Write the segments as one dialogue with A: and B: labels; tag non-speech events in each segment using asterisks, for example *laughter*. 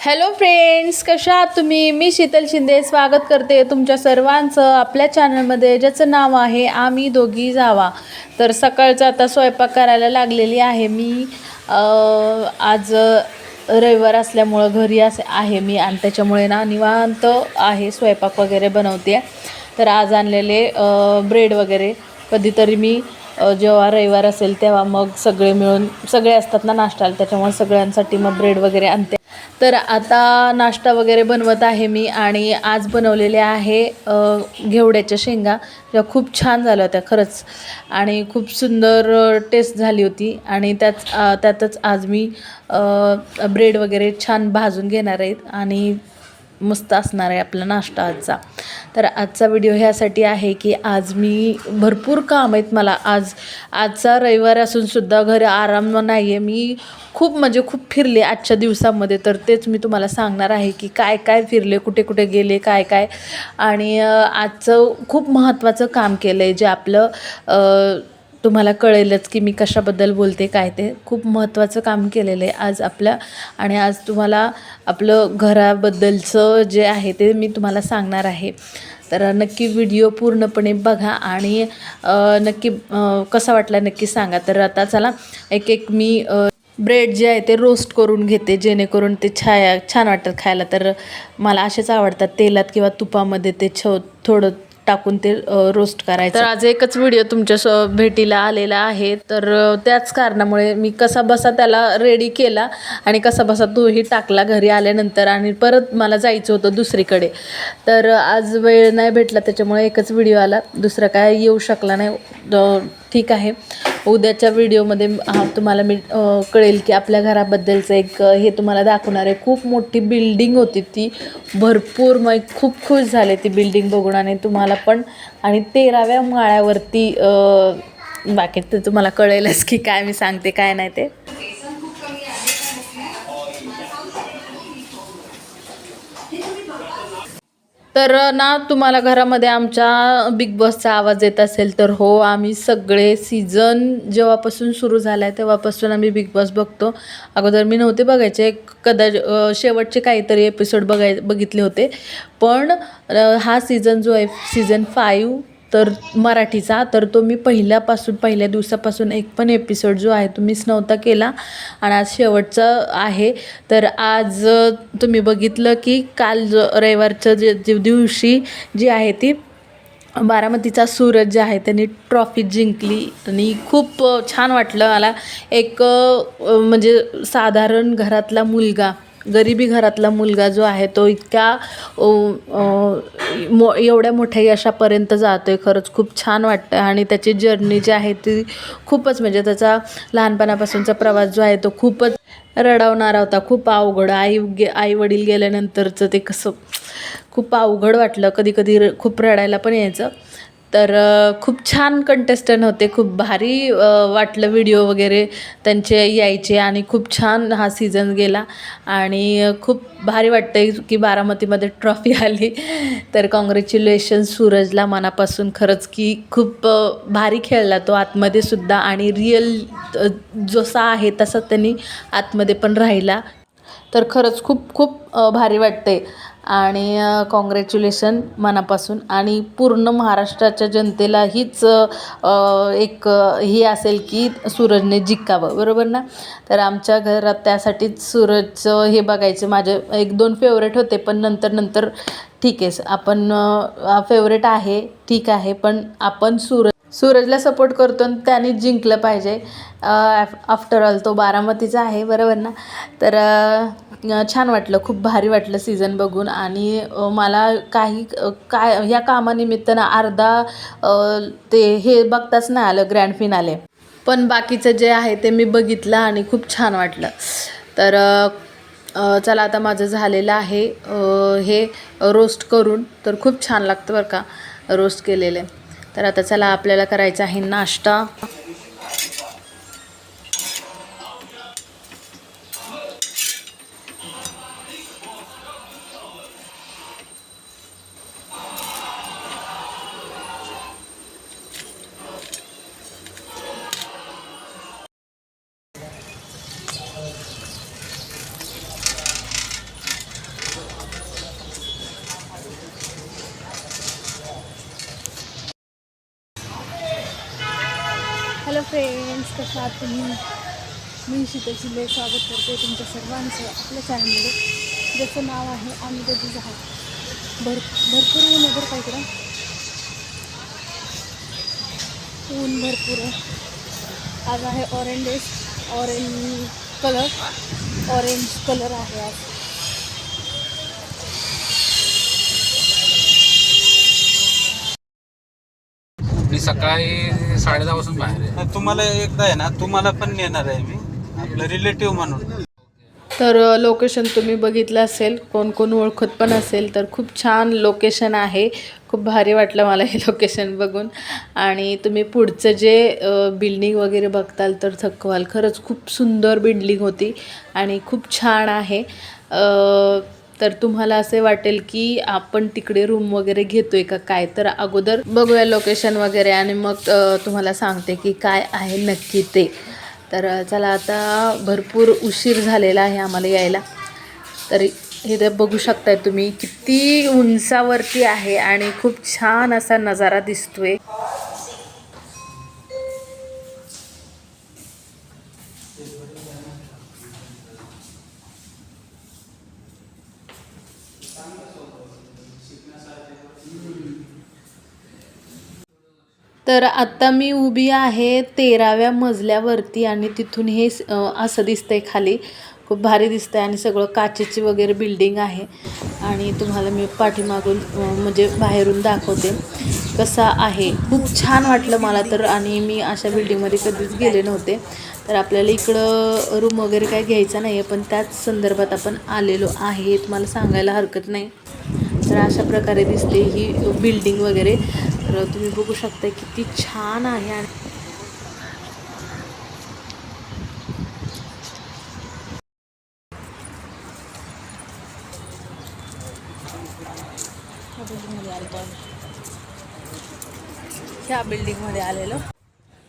A: Hello friends कशा आहात तुम्ही? मी शीतल शिंदे. स्वागत करते तुमच्या सर्वांचं आपल्या चॅनलमध्ये ज्याचं नाव आहे आम्ही दोघी जावा. तर सकाळचं आता स्वयंपाक करायला लागलेली आहे मी. आज रविवार असल्यामुळं घरी असे आहे मी आणि त्याच्यामुळे ना निवांत आहे. स्वयंपाक वगैरे बनवते. तर आज आणलेले ब्रेड वगैरे. कधीतरी मी जेव्हा रविवार असेल तेव्हा मग सगळे मिळून सगळे असतात ना नाश्ताला त्याच्यामुळे सगळ्यांसाठी मग ब्रेड वगैरे आणते. तर आता नाश्ता वगैरे बनवत आहे मी आणि आज बनवलेले आहे घेवड्याच्या शेंगा. ज्या खूप छान झाल्या होत्या खरंच. आणि खूप सुंदर टेस्ट झाली होती. आणि त्याच त्यातच आज मी ब्रेड वगैरे छान भाजून घेणार आहेत. आणि मस्त असणार आहे आपला नाश्ता आजचा. तर आजचा व्हिडिओ ह्यासाठी आहे की आज मी भरपूर काम आहेत मला. आज आजचा रविवार असूनसुद्धा घरी आराम नाही आहे मी खूप म्हणजे खूप फिरले आजच्या दिवसामध्ये. तर तेच मी तुम्हाला सांगणार आहे की काय काय फिरले कुठे कुठे गेले काय काय. आणि आजचं खूप महत्त्वाचं काम केलं आहे जे आपलं तुम्हाला कळेलच की मी कशाबद्दल बोलते काय ते. खूप महत्त्वाचं काम केलेलं आहे आज आपल्या. आणि आज तुम्हाला आपलं घराबद्दलचं जे आहे ते मी तुम्हाला सांगणार आहे. तर नक्की व्हिडिओ पूर्णपणे बघा आणि नक्की कसा वाटला नक्की सांगा. तर आता चला एक एक मी ब्रेड जे आहे ते रोस्ट करून घेते जेणेकरून ते छाया छान वाटतात खायला. तर मला असेच आवडतात तेलात किंवा तुपामध्ये ते छ थोडं टाकून ते रोस्ट करायचं. तर आज एकच व्हिडिओ तुमच्या भेटीला आलेला आहे. तर त्याच कारणामुळे मी कसा बसा त्याला रेडी केला आणि कसा बसा तोही टाकला घरी आल्यानंतर आणि परत मला जायचं होतं दुसरीकडे. तर आज वेळ नाही भेटला त्याच्यामुळे एकच व्हिडिओ आला. दुसरा काय येऊ शकला नाही. ठीक आहे. उद्याच्या व्हिडिओमध्ये तुम्हाला मी कळेल की आपल्या घराबद्दलचं एक हे तुम्हाला दाखवणार आहे. खूप मोठी बिल्डिंग होती ती. भरपूर मग खूप खुश झाले ती बिल्डिंग बघून आणि तुम्हाला पण. आणि तेराव्या माळ्यावरती बाकी ते तुम्हाला कळेलच की काय मी सांगते काय नाही ते. तर ना तुम्हाला घरामध्ये आमच्या बिग बॉसचा आवाज येत असेल तर हो आम्ही सगळे सीझन जेव्हापासून सुरू झाला आहे तेव्हापासून आम्ही बिग बॉस बघतो. अगोदर मी नव्हते बघायचे कदाच शेवटचे काहीतरी एपिसोड बघाय बघितले होते. पण हा सीझन जो आहे सीझन फाईव्ह तर मराठीचा. तर तो मी पहिल्यापासून पहिल्या दिवसापासून एक पण एपिसोड जो आहे तो मिस नव्हता केला. आणि आज शेवटचा आहे. तर आज तुम्ही बघितलं की काल जो रविवारचं जे जे दिवशी जी आहे ती बारामतीचा सूरज जे आहे त्यांनी ट्रॉफी जिंकली. आणि खूप छान वाटलं. मला एक म्हणजे साधारण घरातला मुलगा गरिबी घरातला मुलगा जो आहे तो इतक्या मो एवढ्या मोठ्या यशापर्यंत जातो आहे खरंच खूप छान वाटतं आणि त्याची जर्नी जी आहे ती खूपच म्हणजे त्याचा लहानपणापासूनचा प्रवास जो आहे तो खूपच रडवणारा होता. खूप अवघड. आई गे आई वडील गेल्यानंतरचं ते कसं खूप अवघड वाटलं. कधी कधी र खूप रडायला पण यायचं. तर खूप छान कंटेस्टंट होते. खूप भारी वाटलं व्हिडिओ वगैरे त्यांचे यायचे आणि खूप छान हा सीझन गेला. आणि खूप भारी वाटतंय की बारामतीमध्ये ट्रॉफी *laughs* आली. तर कॉंग्रॅच्युलेशन सूरजला मनापासून खरंच की खूप भारी खेळला तो आतमध्ये सुद्धा. आणि रिअल जसा आहे तसा त्यांनी आतमध्ये पण राहिला. तर खरंच खूप खूप भारी वाटते आणि कॉंग्रॅच्युलेशन मनापासून. आणि पूर्ण महाराष्ट्राच्या जनतेला हीच एक ही असेल की सूरजने जिंकावं. बरोबर ना? तर आमच्या घरात त्यासाठीच सूरजचं हे बघायचे. माझे एक दोन फेवरेट होते पण नंतर नंतर ठीक आहे. आपण फेवरेट आहे ठीक आहे पण आपण सूरज सूरजला सपोर्ट करतो आणि त्याने जिंकलं पाहिजे. आफ्टर ऑल तो बारामतीचा आहे बरोबर ना? तर छान वाटलं खूप भारी वाटलं सीझन बघून. आणि मला काही काय ह्या कामानिमित्तानं अर्धा ते हे बघताच नाही आलं ग्रँड फिनाले पण बाकीचं जे आहे ते मी बघितलं आणि खूप छान वाटलं. तर चला आता माझं झालेलं आहे. हे रोस्ट करून तर खूप छान लागतं बरं का रोस्ट केलेले. तर आता चला आपल्याला करायचा आहे नाश्ता.
B: हॅलो फ्रेंड्स कशा आहात तुम्ही मी शीतल स्वागत करते तुमच्या सर्वांचं आपल्या चॅनलमध्ये ज्याचं नाव आहे आम्ही कधीच आहात. भर भरपूर ऊन आहे बरं का इकडं? ऊन भरपूर आहे. आज आहे orange orange colour orange colour आहे आज.
C: मी सकाळी साडे दहा पासून बाहेर आहे.
D: तुम्हाला एकदा आहे ना तुम्हाला पण नेणार आहे मी. आपलं रिलेटिव्ह म्हणून.
A: तर लोकेशन तुम्ही बघितलं असेल कोण कोण ओळखत पण असेल तर खूप छान लोकेशन आहे. खूप भारी वाटलं मला हे लोकेशन बघून. आणि तुम्ही पुढचं जे बिल्डिंग वगैरे बघताल तर थकवाल. खरंच खूप सुंदर बिल्डिंग होती आणि खूप छान आहे. तर तुम्हाला असे वाटेल की आपण तिकडे रूम वगैरे घेतोय का काय? तर अगोदर बघूया लोकेशन वगैरे आणि मग तुम्हाला सांगते की काय आहे नक्की ते. तर चला आता भरपूर उशीर झालेला आहे आम्हाला यायला. तर इथे बघू शकताय तुम्ही किती उंचावरती आहे आणि खूप छान असा नजारा दिसतोय. तर आत्ता मी उभी आहे तेराव्या मजल्यावरती आणि तिथून हे असं दिसतंय खाली. खूप भारी दिसतंय आणि सगळं काचेची वगैरे बिल्डिंग आहे. आणि तुम्हाला मी पाठीमागून म्हणजे बाहेरून दाखवते कसा आहे. खूप छान वाटलं मला तर आणि मी अशा बिल्डिंगमध्ये कधीच गेले नव्हते. तर आपल्याला इकडं रूम वगैरे काही घ्यायचा नाही आहे पण त्याच संदर्भात आपण आलेलो आहे. तुम्हाला सांगायला हरकत नाही. तर अशा प्रकारे दिसते ही बिल्डिंग वगैरे. तर तुम्ही बघू शकता किती छान आहे आणि ह्या बिल्डिंगमध्ये आलेलो.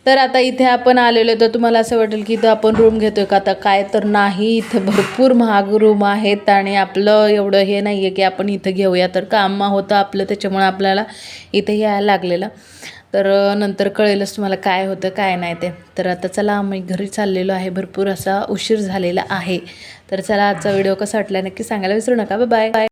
A: तर आता इथे आपण आलेलो तर तुम्हाला असं वाटेल की इथं आपण रूम घेतोय का? आता काय तर नाही इथे भरपूर महाग रूम आहेत आणि आपलं एवढं हे नाही आहे की आपण इथं घेऊया. तर काम होतं आपलं त्याच्यामुळे आपल्याला इथे यायला लागलेलं. तर नंतर कळेलच तुम्हाला काय होतं काय नाही ते. तर आता चला आम्ही घरी चाललेलो आहे. भरपूर असा उशीर झालेला आहे. तर चला आजचा व्हिडिओ कसा वाटला नक्की सांगायला विसरू नका. Bye bye